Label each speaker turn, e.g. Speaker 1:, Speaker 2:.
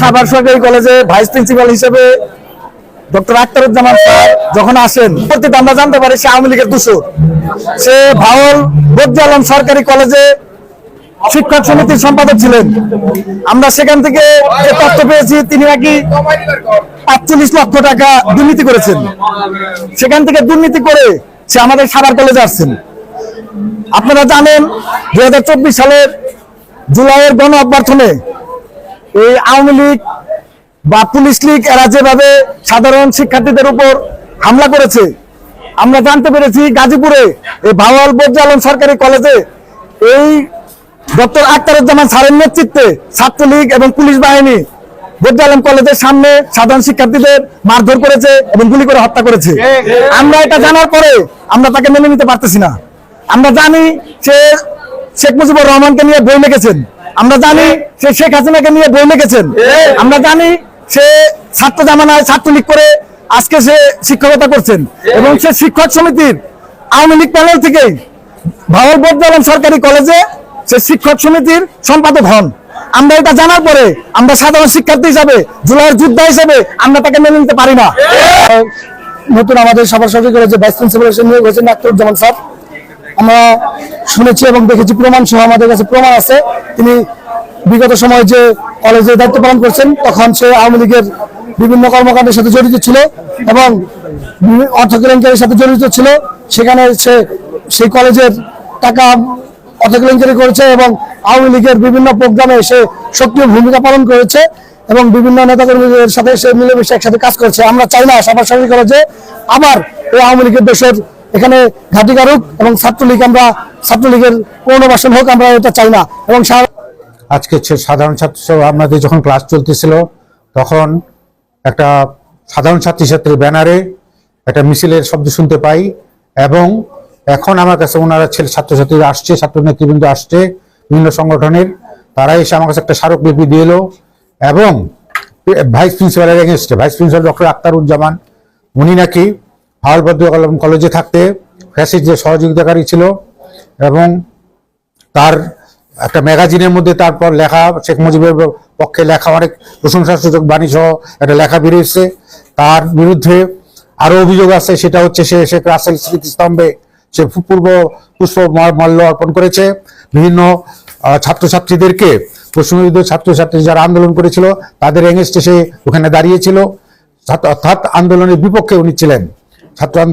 Speaker 1: সাভার সরকারি কলেজে vice principal হিসেবে ডক্টর আক্তারুজ্জামান স্যার যখন আসেন প্রত্যেক আমরা জানতে পারি সে আওয়ামী লীগের দুশো সে ভাওয়াল বদ্রি আলম সরকারি কলেজে শিক্ষক সমিতির সম্পাদক ছিলেন। আমরা সেখান থেকে যে তথ্য পেয়েছি, তিনি নাকি আটচল্লিশ লক্ষ টাকা দুর্নীতি করেছেন। সেখান থেকে দুর্নীতি করে সে আমাদের সাভার কলেজে আসছেন। আপনারা জানেন দু হাজার চব্বিশ সালের জুলাইয়ের গণ অভ্যর্থনে এই আওয়ামী লীগ বা পুলিশ লীগ, এরা যেভাবে সাধারণ শিক্ষার্থীদের উপর হামলা করেছে, আমরা জানতে পেরেছি গাজীপুরে এই ভাওয়াল আলম সরকারি কলেজে এই ডক্টর আক্তারুজ্জামান স্যারের নেতৃত্বে ছাত্রলীগ এবং পুলিশ বাহিনী বদ্র আলম কলেজের সামনে সাধারণ শিক্ষার্থীদের মারধর করেছে এবং গুলি করে হত্যা করেছে। আমরা এটা জানার পরে আমরা তাকে মেনে নিতে পারতেছি না। আমরা জানি সে শেখ মুজিবুর রহমানকে নিয়ে বই লিখেছেন। আমরা জানি সে শেখ হাসিনাকে নিয়ে বই লিখেছেন। আমরা জানি সে ছাত্র জামানায় ছাত্রলীগ করে আজকে সে শিক্ষকতা করছেন। এবং সে শিক্ষক সমিতির আওয়ামী লীগ প্যানেল থেকেই ভাওয়াল বর্ধমান সরকারি কলেজে সে শিক্ষক সমিতির সম্পাদক হন। আমরা এটা জানার পরে আমরা সাধারণ শিক্ষার্থী হিসাবে জুলাইয়ের যোদ্ধা হিসাবে আমরা তাকে মেনে নিতে পারি না। নতুন আমাদের সবার সরকারি কলেজে ভাইস প্রিন্সিপাল নিয়োগ হয়েছেন আক্তারুজ্জামান স্যার। আমরা শুনেছি এবং দেখেছি, প্রমাণ সহ আমাদের কাছে প্রমাণ আছে। তিনি বিগত সময়ে যে কলেজে দায়িত্ব পালন করছেন, তখন সে আওয়ামী লীগের বিভিন্ন কর্মকাণ্ডের সাথে জড়িত ছিল এবং অর্থ কেলেঙ্কারির সাথে জড়িত ছিল। সেখানে সে, সেই কলেজের টাকা অর্থ কেলেঙ্কারি করেছে এবং আওয়ামী লীগের বিভিন্ন প্রোগ্রামে সে সক্রিয় ভূমিকা পালন করেছে এবং বিভিন্ন নেতাকর্মীদের সাথে সে মিলেমিশে একসাথে কাজ করছে। আমরা চাই না সবার সরকারি কলেজে আবার এই আওয়ামী লীগের দেশের এখানে ঘাটি কারুক এবং ছাত্রলীগ আমরা, ছাত্রলীগের পুনর্বাসন হোক, আমরা এটা চাই না। এবং
Speaker 2: আজকে সাধারণ ছাত্র সভা আমাদের যখন ক্লাস চলতেছিল, তখন একটা সাধারণ ছাত্রছাত্রীর ব্যানারে একটা মিছিলের শব্দ শুনতে পাই এবং এখন আমার কাছে ওনারা ছেলে ছাত্রছাত্রীরা আসছে ছাত্র নেতৃবৃন্দ আসছে, বিভিন্ন সংগঠনের, তারা এসে আমার কাছে একটা স্মারকলিপি দিয়ে এলো এবং ভাইস প্রিন্সিপালের এগেনস্টে, ভাইস প্রিন্সিপাল ডক্টর আক্তারুজ্জামান, উনি নাকি হাওয়ালবদ্র কলম কলেজে থাকতে ফ্যাসিস্টদের সহযোগিতাকারী ছিল এবং তার একটা ম্যাগাজিনের মধ্যে তারপর লেখা, শেখ মুজিবের পক্ষে লেখা অনেক প্রশংসাসূচক বাণী সহ একটা লেখা বেরিয়েছে তার বিরুদ্ধে আরও অভিযোগ আছে, সেটা হচ্ছে সে শেখ রাসেল স্মৃতিস্তম্ভে সে পূর্ব পুষ্প মাল্য অর্পণ করেছে। বিভিন্ন ছাত্রছাত্রীদেরকে পশ্চিমবঙ্গ ছাত্রছাত্রী যারা আন্দোলন করেছিল, তাদের এগেনস্টে সে ওখানে দাঁড়িয়েছিল। অর্থাৎ আন্দোলনের বিপক্ষে উনি ছিলেন। ছাত্র আন্দোলন